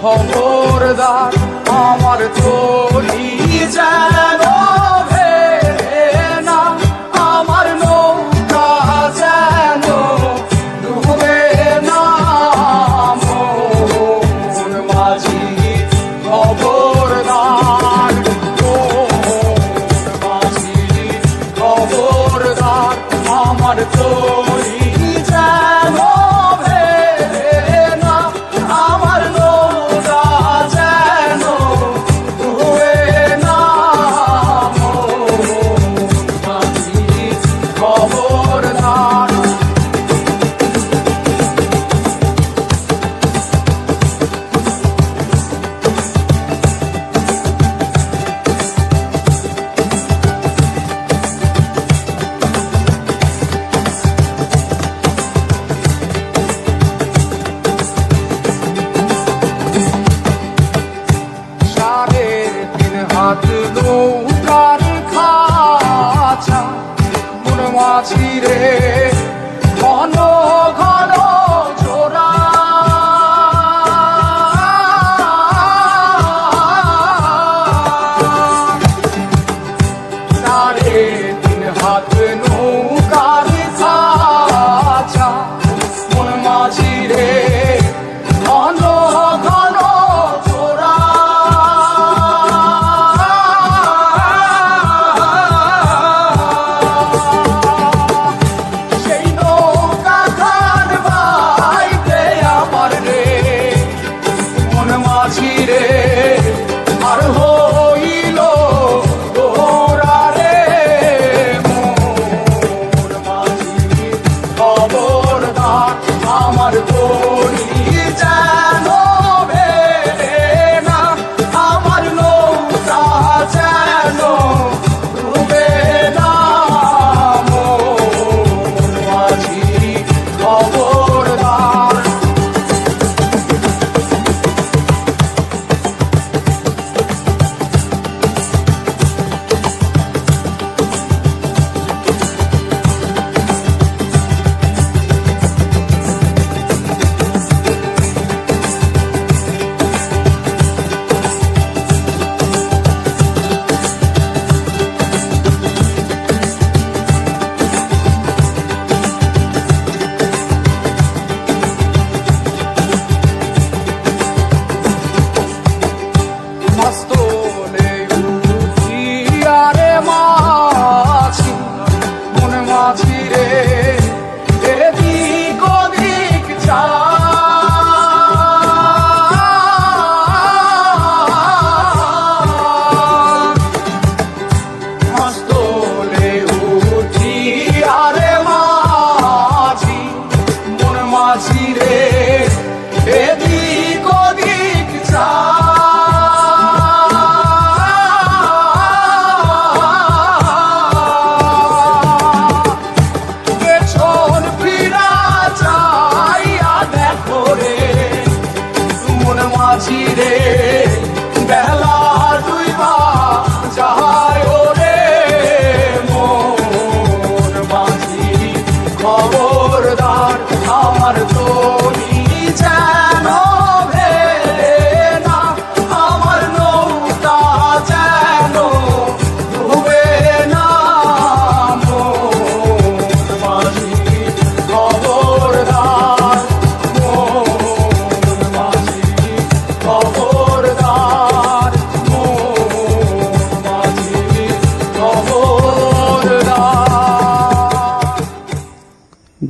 খবরদার মাছিরে ঘন ঘন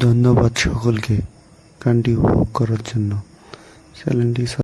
ধন্যবাদ সকলকে গানটি উপভোগ করার জন্য। চ্যানেলটি